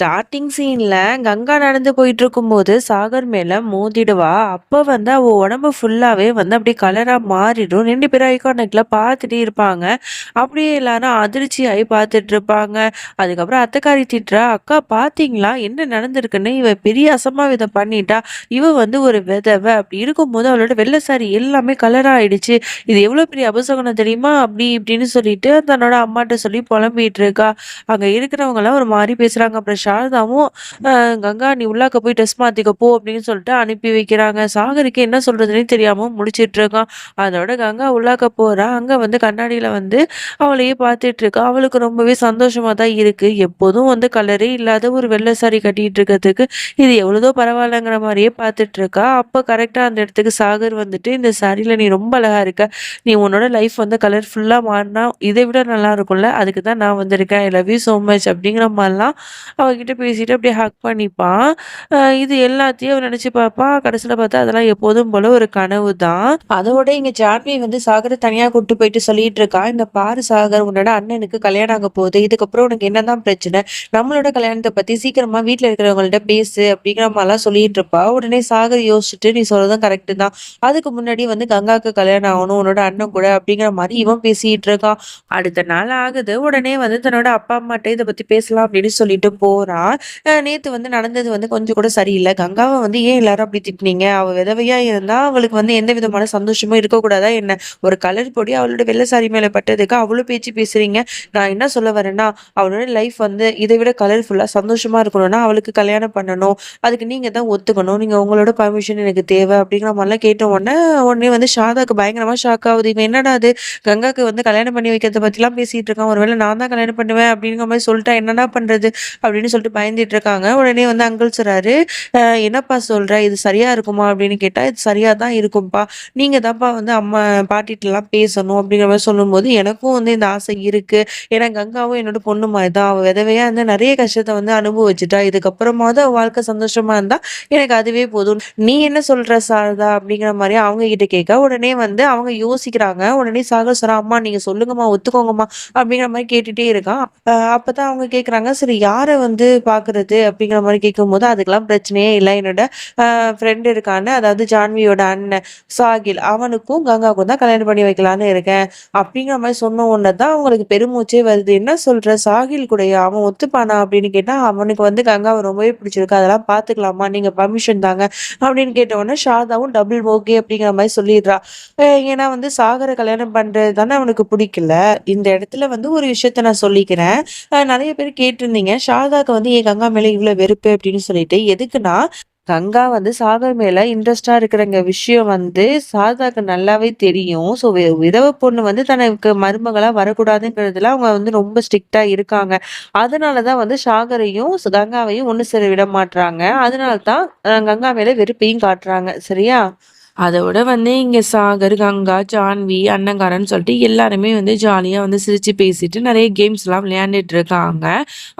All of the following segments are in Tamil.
ஸ்டார்டிங் சீனில் கங்கா நடந்து போயிட்டு இருக்கும்போது சாகர் மேலே மோதிடுவா. அப்போ வந்து அவள் உடம்பு ஃபுல்லாகவே வந்து அப்படியே கலராக மாறிடும். ரெண்டு பேரும் ஐகானிக்கில் பார்த்துட்டே இருப்பாங்க. அப்படியே எல்லாரும் அதிர்ச்சி ஆகி பார்த்துட்டு இருப்பாங்க. அதுக்கப்புறம் அத்தைக்காரி திட்டுறா அக்கா பார்த்தீங்களா? என்ன நடந்திருக்குன்னு? இவ பெரிய அசம்பாவிதம் பண்ணிட்டா. இவ வந்து ஒரு விதவை. அப்படி இருக்கும்போது அவளோட வெள்ளை சாரி எல்லாமே கலராக ஆயிடுச்சு. இது எவ்வளோ பெரிய அபசகனம் தெரியுமா? அப்படி இப்படின்னு சொல்லிட்டு தன்னோட அம்மாட்ட சொல்லி புலம்பிட்டு இருக்கா. அங்கே இருக்கிறவங்கலாம் ஒரு மாதிரி பேசுகிறாங்க பிரஷா சாரதாவும் கங்கா நீ உள்ளாக்க போய் ட்ரெஸ் மாத்திக்க போ அப்படின்னு சொல்லிட்டு அனுப்பி வைக்கிறாங்க. சாகருக்கு என்ன சொல்கிறதுனே தெரியாம முடிச்சிட்டு இருக்கான். அதோட கங்கா உள்ளாக்க போறா. அங்க வந்து கண்ணாடியில வந்து அவளையே பார்த்துட்டு இருக்கா. அவளுக்கு ரொம்பவே சந்தோஷமா தான் இருக்கு. எப்போதும் வந்து கலரே இல்லாத ஒரு வெள்ளை சாரி கட்டிட்டு இருக்கிறதுக்கு இது எவ்வளோதோ பரவாயில்லங்கிற மாதிரியே பார்த்துட்டு இருக்கா. அப்போ கரெக்டா அந்த இடத்துக்கு சாகர் வந்துட்டு இந்த சாரியில நீ ரொம்ப அழகா இருக்க. நீ உன்னோட லைஃப் வந்து கலர்ஃபுல்லா மாறினா இதை விட நல்லா இருக்கும்ல. அதுக்கு தான் நான் வந்திருக்கேன். I love you so much அப்படிங்கிற மாதிரிலாம் அவகிட்ட பேசிட்டு அப்படியே ஹக் பண்ணிப்பான். இது எல்லாத்தையும் அவன் நினைச்சு பார்ப்பான் கடைசியில் பார்த்தா அதெல்லாம் எப்போதும் போல ஒரு கனவு தான். அதோட இங்க ஜான்வி வந்து சாகரை தனியா கூட்டு போயிட்டு சொல்லிட்டு இருக்கா. இந்த பாரு சாகர் உன்னோட அண்ணனுக்கு கல்யாணம் ஆக போகுது. இதுக்கப்புறம் உனக்கு என்னதான் பிரச்சனை? நம்மளோட கல்யாணத்தை பத்தி சீக்கிரமா வீட்டில் இருக்கிறவங்கள்ட்ட பேசு அப்படிங்கிற மாதிரிலாம் சொல்லிட்டு இருப்பா. உடனே சாகர் யோசிச்சுட்டு நீ சொல்றதும் கரெக்ட் தான். அதுக்கு முன்னாடி வந்து கங்காக்கு கல்யாணம் ஆகணும். உன்னோட அண்ணன் கூட அப்படிங்கிற மாதிரி இவன் பேசிட்டு இருக்கான். அடுத்த நாள் ஆகுது. உடனே வந்து தன்னோட அப்பா அம்மாட்ட இதை பத்தி பேசலாம் அப்படின்னு சொல்லிட்டு போறான். அஹ் நேத்து வந்து நடந்தது வந்து கொஞ்சம் கூட சரியில்லை. கங்காவை வந்து ஏன் எல்லாரும் அப்படி திட்டினீங்க? அவ விதவையா இருந்தா அவளுக்கு வந்து எந்த விதமான சந்தோஷமும் இருக்கக்கூடாதா என்ன? ஒரு கலர் பொடி அவளோட வெள்ளை சாரி மேல பட்டதுக்கு அவ்வளவு பேச்சு பேசுறீங்க. நான் என்ன சொல்ல வரேன்னா அவளோட லைஃப் வந்து இதை விட கலர்ஃபுல்லா சந்தோஷமா இருக்கணும்னா அவளுக்கு கல்யாணம் பண்ணணும். அதுக்கு நீங்க தான் ஒத்துக்கணும். நீங்க உங்களோட பர்மிஷன் எனக்கு தேவை அப்படிங்கிற மாதிரிலாம் கேட்ட உடனே உடனே வந்து ஷாதாக்கு பயங்கரமா ஷாக் ஆகுது. இவன் என்னடா அது? கங்காக்கு வந்து கல்யாணம் பண்ணி வைக்கிறத பத்திலாம் பேசிட்டு இருக்கான். ஒருவேளை நான் தான் கல்யாணம் பண்ணுவேன் அப்படிங்கிற மாதிரி சொல்லிட்டா என்னடா பண்றது? அப்படின்னு சொல்லிட்டு பயந்துட்டு இருக்காங்க உடனே வந்து அங்கிள் சொல்றாரு என்னப்பா சொல்ற? இது சரியா இருக்குமா? அப்படின்னு கேட்டா இது சரியா தான் இருக்கும்ப்பா நீங்க தான்ப்பா வந்து அம்மா பாட்டிட்ட எல்லாம் பேசணும். அப்படிங்கிற மாதிரி சொல்லும்போது எனக்கும் வந்து இந்த ஆசை இருக்கு. ஏன்னா கங்காவும் என்னோட பொண்ணு மாதிரி தான் அவ விதவையா இருந்து நிறைய கஷ்டத்தை வந்து அனுபவிச்சுட்டா. இதுக்கப்புறமாவது அவ வாழ்க்கை சந்தோஷமா இருந்தா எனக்கு அதுவே போதும். நீ என்ன சொல்ற சாரதா? அப்படிங்கிற மாதிரி அவங்க கிட்ட கேட்க உடனே வந்து அவங்க யோசிக்கிறாங்க. உடனே சாகர் சொல்றா அம்மா நீங்க சொல்லுங்கம்மா ஒத்துக்கோங்கம்மா. அப்படிங்கிற மாதிரி கேட்டுட்டே இருக்கான். அப்பதான் அவங்க கேக்குறாங்க சரி யாரை வந்து வந்து பார்க்குறது அப்படிங்கிற மாதிரி கேட்கும்போது அதுக்கெல்லாம் பிரச்சனையே இல்லை. என்னோட ஃப்ரெண்டு இருக்கான்னு அதாவது ஜான்வியோட அண்ணன் சாகில் அவனுக்கும் கங்காவுக்கும் தான் கல்யாணம் பண்ணி வைக்கலான்னு இருக்கேன். அப்படிங்கிற மாதிரி சொன்ன உடனே தான் அவங்களுக்கு பெருமூச்சே வருது. என்ன சொல்ற? சாகில் கூட அவன் ஒத்துப்பானா? அப்படின்னு கேட்டா அவனுக்கு வந்து கங்காவை ரொம்பவே பிடிச்சிருக்கு. அதெல்லாம் பார்த்துக்கலாமா நீங்க பர்மிஷன் தாங்க. அப்படின்னு கேட்ட உடனே சாரதாவும் டபுள் ஓகே அப்படிங்கிற மாதிரி சொல்லிடுறா. ஏன்னா வந்து சாகரை கல்யாணம் பண்றது தானே அவனுக்கு பிடிக்கல. இந்த இடத்துல வந்து ஒரு விஷயத்த நான் சொல்லிக்கிறேன். நிறைய பேர் கேட்டிருந்தீங்க. சாரதாக்கு வந்து ஏன் கங்கா மேலே இவ்வளவு வெறுப்பு? அப்படின்னு சொல்லிட்டு எதுக்குன்னா கங்கா வந்து சாகர் மேல இன்ட்ரெஸ்டா இருக்கிறங்க விஷயம் வந்து சாரதாக்கு நல்லாவே தெரியும். ஸோ விதவை பொண்ணு வந்து தனக்கு மருமகளா வரக்கூடாதுங்கிறதுல அவங்க வந்து ரொம்ப ஸ்ட்ரிக்டா இருக்காங்க. அதனாலதான் வந்து சாகரையும் கங்காவையும் ஒண்ணு சேர விட மாட்றாங்க. அதனால தான் கங்கா மேல வெறுப்பையும் காட்டுறாங்க சரியா? அதோட வந்து இங்க சாகர் கங்கா ஜான்வி அன்னங்காரன் சொல்லிட்டு எல்லாருமே வந்து ஜாலியா வந்து சிரிச்சு பேசிட்டு நிறைய கேம்ஸ் எல்லாம் விளையாண்டுட்டு இருக்காங்க.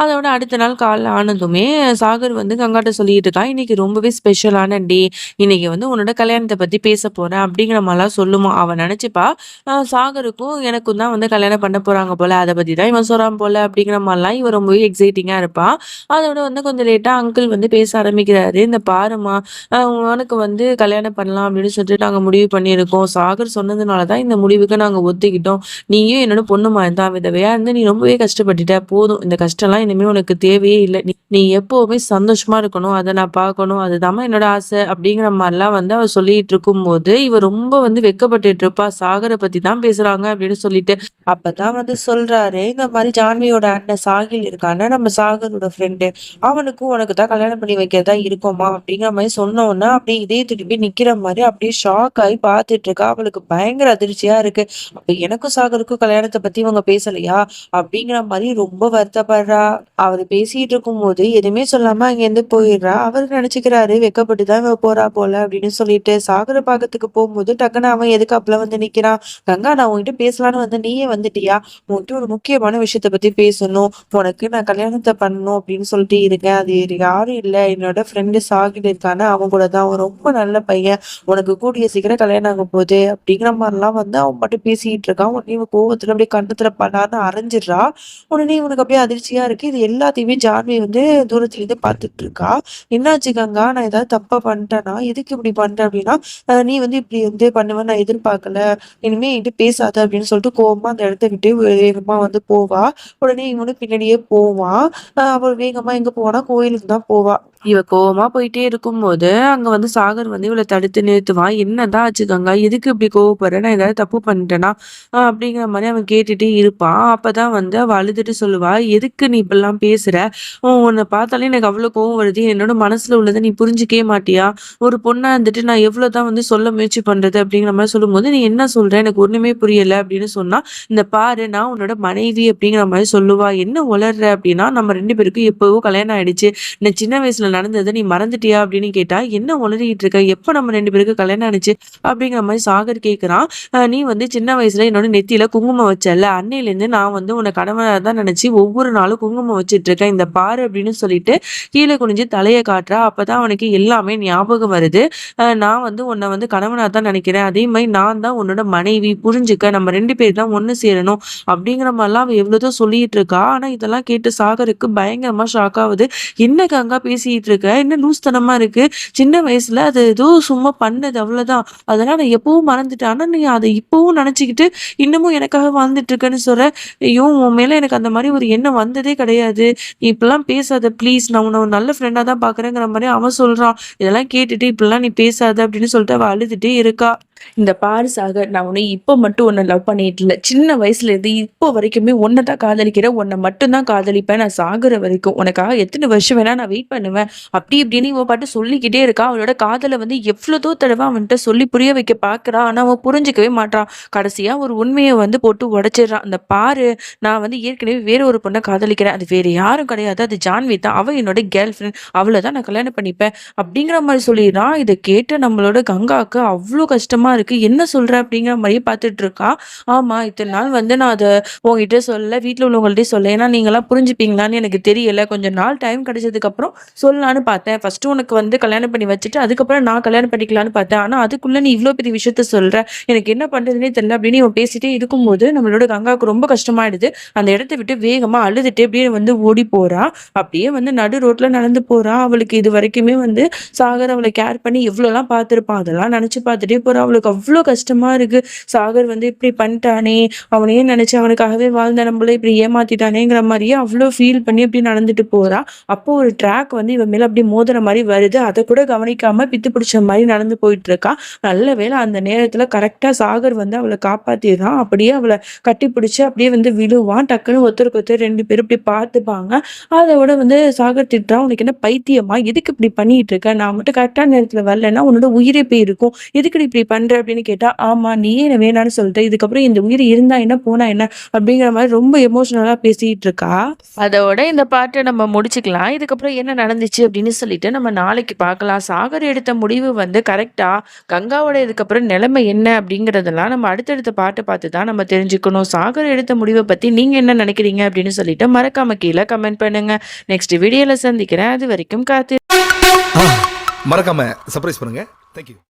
அதோட அடுத்த நாள் காலைல ஆனதுமே சாகர் வந்து கங்காட்ட சொல்லிட்டு இருக்கான் இன்னைக்கு ரொம்பவே ஸ்பெஷலான டே இன்னைக்கு வந்து உன்னோட கல்யாணத்தை பத்தி பேச போறேன். அப்படிங்கிற மாதிரிலாம் சொல்லுமா அவன் நினைச்சுப்பா. ஆஹ் சாகருக்கும் எனக்கும் தான் வந்து கல்யாணம் பண்ண போறாங்க போல அதை பத்தி தான் இவன் சொல்கிறான் போல அப்படிங்கிற மாதிரிலாம் இவன் ரொம்பவே எக்ஸைட்டிங்கா இருப்பான் அதோட வந்து கொஞ்சம் லேட்டா அங்கிள் வந்து பேச ஆரம்பிக்கிறாரு இந்த பாருமா ஆஹ் உனக்கு வந்து கல்யாணம் பண்ணலாம் அப்படின்னு சொல்லிட்டு நாங்கள் முடிவு பண்ணியிருக்கோம். சாகர் சொன்னதுனால தான் இந்த முடிவுக்கு நாங்கள் ஒத்துக்கிட்டோம். நீயும் என்னோட பொண்ணுமா இருந்தா விதவையா இருந்து நீ ரொம்பவே கஷ்டப்பட்டுட்ட. போதும். இந்த கஷ்டம்லாம் இனிமேல் உனக்கு தேவையே இல்லை. நீ நீ சந்தோஷமா இருக்கணும். அதை நான் பார்க்கணும். அதுதான் என்னோட ஆசை அப்படிங்கிற மாதிரிலாம் வந்து அவர் சொல்லிட்டு இருக்கும்போது இவர் ரொம்ப வந்து வெக்கப்பட்டு இருப்பா. சாகரை பத்தி தான் பேசுறாங்க அப்படின்னு சொல்லிட்டு. அப்பதான் வந்து சொல்றாரு. இந்த மாதிரி ஜான்வியோட அண்ணன் சாகில் இருக்கான நம்ம சாகரோட ஃப்ரெண்டு அவனுக்கும் உனக்கு தான் கல்யாணம் பண்ணி வைக்கிறதா இருக்கோமா அப்படிங்கிற மாதிரி சொன்னோன்னா அப்படியே இதே திருப்பி நிக்கிற மாதிரி அப்படியே ஷாக் ஆகி பார்த்துட்டு இருக்கா. அவளுக்கு பயங்கர அதிர்ச்சியா இருக்கு. அப்ப எனக்கும் சாகருக்கும் கல்யாணத்தை பத்தி இவங்க பேசலையா? அப்படிங்கிற மாதிரி ரொம்ப வருத்தப்படுறா. அவர் பேசிட்டு இருக்கும் போது எதுவுமே சொல்லாம அங்க இருந்து போயிடுறா. அவர் நினைச்சுக்கிறாரு வெட்கப்பட்டு தான் இவ போறா போல அப்படின்னு சொல்லிட்டு. சாகர பாக்கறதுக்கு போகும்போது டக்குனு அவன் எதுக்கு அப்பல வந்து நிக்கிறான். கங்கா நான் உன்கிட்ட பேசலான்னு வந்து நீயே வந்துட்டியா? உன்கிட்ட ஒரு முக்கியமான விஷயத்த பத்தி பேசணும். உனக்கு நான் கல்யாணத்தை பண்ணணும் அப்படின்னு சொல்லிட்டு இருக்கேன். அது யாரும் இல்ல. என்னோட ஃப்ரெண்டு சாகிட்டு இருக்கானே அவன் கூட தான். அவன் ரொம்ப நல்ல பையன். உனக்கு கூடிய சீக்கிரம் கல்யாணம் ஆக போகுது. அப்படிங்கிற மாதிரிலாம் வந்து அவன் மட்டும் பேசிக்கிட்டு இருக்கான். உடனே இவன் கோவத்துல அப்படியே கண்டத்துல படார்ன்னு அரைஞ்சிடுறா. உடனே இவனுக்கு அப்படியே அதிர்ச்சியா இருக்கு. இது எல்லாத்தையுமே ஜான்வி வந்து தூரத்துல இருந்து பார்த்துட்டு இருக்கா. என்னாச்சு கங்கா? நான் ஏதாவது தப்பா பண்ணிட்டேனா? எதுக்கு இப்படி பண்ற? அப்படின்னா, நீ வந்து இப்படி வந்து பண்ணுவேன் நான் எதிர்பார்க்கல. இனிமே என்கிட்ட பேசாத அப்படின்னு சொல்லிட்டு கோவமா அந்த இடத்த விட்டு வேகமா வந்து போவா. உடனே இவனும் பின்னாடியே போவான். அப்புறம் வேகமா எங்க போவான்னா, கோயிலுக்கு தான் போவா. இவ கோவமா போயிட்டே இருக்கும்போது, அங்க வந்து சாகர் வந்து இவளை தடுத்து நிறுத்துவான். "என்னதான் ஆச்சு கங்கா? எதுக்கு இப்படி கோவப்படுற? நான் ஏதாவது தப்பு பண்ணிட்டேனா?" அப்படிங்கிற மாதிரி அவன் கேட்டுட்டே இருப்பான். அப்பதான் வந்து அவ அழுதுட்டு சொல்லுவா, "எதுக்கு நீ இப்படிலாம் பேசுற? உன்னை பார்த்தாலே எனக்கு அவ்வளோ கோவம் வருது. என்னோட மனசுல உள்ளதை நீ புரிஞ்சுக்கவே மாட்டியா? ஒரு பொண்ணா இருந்துட்டு நான் எவ்வளோ தான் வந்து சொல்ல முயற்சி பண்றது?" அப்படிங்கிற மாதிரி சொல்லும்போது, "நீ என்ன சொல்ற? எனக்கு ஒண்ணுமே புரியல." அப்படின்னு சொன்னா, "இந்த பாரு நான் உன்னோட மனைவி." அப்படிங்கிற மாதிரி சொல்லுவா. "என்ன உளர்ற?" அப்படின்னா, "நம்ம ரெண்டு பேருக்கும் எப்பவோ கல்யாணம் ஆயிடுச்சு. நான் சின்ன வயசுல நடந்ததை நீ மறந்துட்டியா?" அப்படின்னு கேட்டா, "என்ன உளறிட்டு இருக்க? எப்ப நம்ம ரெண்டு பேருக்கும் கல்யாணம் ஆனுச்சு?" அப்படிங்கிற மாதிரி சாகர் கேட்குறான். நீ வந்து சின்ன வயசுல என்னோட நெத்தியில குங்குமம் வச்சல்ல, அன்னையிலேருந்து நான் வந்து உன்ன கணவனாக தான் நினைச்சு ஒவ்வொரு நாளும் குங்குமம் வச்சுட்டு இருக்கேன். இந்த பாரு." அப்படின்னு சொல்லிட்டு கீழே குனிஞ்சு தலையை காட்டுறா. அப்பதான் அவனுக்கு எல்லாமே ஞாபகம் வருது. நான் வந்து உன்னை வந்து கணவனாக தான் நினைக்கிறேன். அதே மாதிரி நான் தான் உன்னோட மனைவி. புரிஞ்சுக்க. நம்ம ரெண்டு பேர் தான் ஒன்று சேரணும்." அப்படிங்கிற மாதிரிலாம் அவன் எவ்வளோதோ சொல்லிட்டு இருக்கா. ஆனா இதெல்லாம் கேட்டு சாகருக்கு பயங்கரமா ஷாக் ஆகுது "என்ன கங்கா பேசிட்டு இருக்க? என்ன லூஸ்தனமா இருக்கு? சின்ன வயசுல அது ஏதோ சும்மா வாழ்ந்தது அவ்வளோதான். அதெல்லாம் நான் எப்பவும் மறந்துட்டேன். ஆனா நீ அதை இப்பவும் நினைச்சுக்கிட்டு, இன்னமும் எனக்காக வாழ்ந்துட்டு இருக்கேன்னு சொல்ற. ஐயோ! உன் மேல எனக்கு அந்த மாதிரி ஒரு எண்ணம் வந்ததே கிடையாது. நீ இப்பெல்லாம் பேசாத ப்ளீஸ். நான் உன்னை ஒரு நல்ல ஃப்ரெண்டா தான் பாக்குறேங்கிற மாதிரி அவன் சொல்றான். இதெல்லாம் கேட்டுட்டு இப்பெல்லாம் நீ பேசாத அப்படின்னு சொல்லிட்டு அவ அழுதுட்டே இருக்கா. இந்த பாரு சாகர், நான் உன்னை இப்போ மட்டும் உன்னை லவ் பண்ணிட்டு இல்லை சின்ன வயசுல இருந்து இப்போ வரைக்குமே உன்னை தான் காதலிக்கிறேன். உன்னை மட்டும் தான் காதலிப்பேன். நான் சாகுற வரைக்கும். உனக்காக எத்தனை வருஷம் வேணா நான் வெயிட் பண்ணுவேன். அப்படி இப்படின்னு இவன் பாட்டு சொல்லிக்கிட்டே இருக்கா. அவளோட காதலை வந்து எவ்வளோதோ தடவ அவன்கிட்ட சொல்லி புரிய வைக்க பார்க்குறா. ஆனால் அவன் புரிஞ்சிக்கவே மாட்டான் கடைசியா ஒரு உண்மையை வந்து போட்டு உடைச்சிடுறான். அந்த பாரு, நான் வந்து ஏற்கனவே வேற ஒரு பொண்ணை காதலிக்கிறேன். அது வேற யாரும் கிடையாது. அது ஜான்வி தான். அவள் என்னோட கேர்ள் ஃப்ரெண்ட். அவளை தான் நான் கல்யாணம் பண்ணிப்பேன். அப்படிங்கிற மாதிரி சொல்லிடுறான். இதை கேட்டு நம்மளோட கங்காவுக்கு அவ்வளோ கஷ்டமா இருக்கு. என்ன சொல்ற? அப்படிங்கிற மாதிரியே பார்த்துட்டு இருக்கா. ஆமா, இத்தனை நாள் வந்து நான் அதை உன்கிட்ட சொல்லல. வீட்டில் உள்ளவங்கள்ட்டே சொல்ல ஏன்னா நீங்களாம் புரிஞ்சுப்பீங்களான்னு எனக்கு தெரியல. கொஞ்ச நாள் டைம் கிடைச்சதுக்கப்புறம் சொல்லலான்னு பார்த்தேன். ஃபர்ஸ்ட் உனக்கு வந்து கல்யாணம் பண்ணி வச்சுட்டு, அதுக்கப்புறம் நான் கல்யாணம் பண்ணிக்கலான்னு பார்த்தேன். ஆனா அதுக்குள்ள நீ இவ்வளோ பெரிய விஷயத்த சொல்ற. எனக்கு என்ன பண்றதுன்னே தெரியல அப்படின்னு இவன் பேசிட்டே இருக்கும்போது, நம்மளோட கங்காவுக்கு ரொம்ப கஷ்டமாயிடுது. அந்த இடத்த விட்டு வேகமா அழுதுட்டு அப்படியே வந்து ஓடி போறா. அப்படியே வந்து நடு ரோட்ல நடந்து போறா. அவளுக்கு இது வரைக்குமே வந்து சாகர் அவளை கேர் பண்ணி எவ்வளோலாம் பார்த்துருப்பான். அதெல்லாம் நினைச்சு பார்த்துட்டே போறா. அவளுக்கு அவ்வளோ கஷ்டமா இருக்கு. சாகர் வந்து இப்படி பண்ணிட்டானே! அவனையே நினைச்சு அவனுக்காகவே வாழ்ந்த நம்மள இப்படி ஏமாத்திட்டானேங்கிற மாதிரியே அவ்வளோ ஃபீல் பண்ணி அப்படி நடந்துட்டு போறா. அப்போ ஒரு ட்ராக் வந்து இவன் மேல அப்படியே மோதுற மாதிரி வருது. அதை கூட கவனிக்காம பித்து பிடிச்ச மாதிரி நடந்து போயிட்டு இருக்கா. நல்ல வேளை அந்த நேரத்துல கரெக்டா சாகர் வந்து அவளை காப்பாத்திர்றான். அப்படியே அவளை கட்டி பிடிச்சி அப்படியே வந்து விழுவான். டக்குன்னு ஒருத்தருக்கு ஒருத்தர் ரெண்டு பேரும் இப்படி பார்த்துப்பாங்க. அதோட வந்து சாகர் திட்டுறான். "உனக்கு என்ன பைத்தியமா? எதுக்கு இப்படி பண்ணிட்டு இருக்க? நான் மட்டும் கரெக்டான நேரத்துல வரலன்னா உன்னோட உயிரே போயிருக்கும். எதுக்கு இப்படி பண்ண பண்ற?" அப்படின்னு கேட்டா, "ஆமா, நீயே என்ன வேணான்னு சொல்லிட்ட. இதுக்கப்புறம் இந்த உயிர் இருந்தா என்ன? போனா என்ன?" அப்படிங்கிற மாரி ரொம்ப எமோஷனலா பேசிட்டு இருக்கா. அதோட இந்த பார்ட்ட நம்ம முடிச்சுக்கலாம். இதுக்கப்புறம் என்ன நடந்துச்சு அப்படின்னு சொல்லிட்டு நம்ம நாளைக்கு பார்க்கலாம். சாகர் எடுத்த முடிவு வந்து கரெக்ட்டா? கங்காவோட இதுக்கப்புறம் நிலைமை என்ன? அப்படிங்கிறதெல்லாம் நம்ம அடுத்தடுத்த பார்ட்ட பார்த்து தான் நம்ம தெரிஞ்சுக்கணும். சாகர் எடுத்த முடிவ பத்தி நீங்க என்ன நினைக்கிறீங்க? அப்படின்னு சொல்லிட்டு மறக்காம கீழ கமெண்ட் பண்ணுங்க. நெக்ஸ்ட் வீடியோல சந்திக்கிறேன். அதுவரைக்கும் காத்து ஆ, மறக்காம சர்ப்ரைஸ் பண்ணுங்க தேங்க்யூ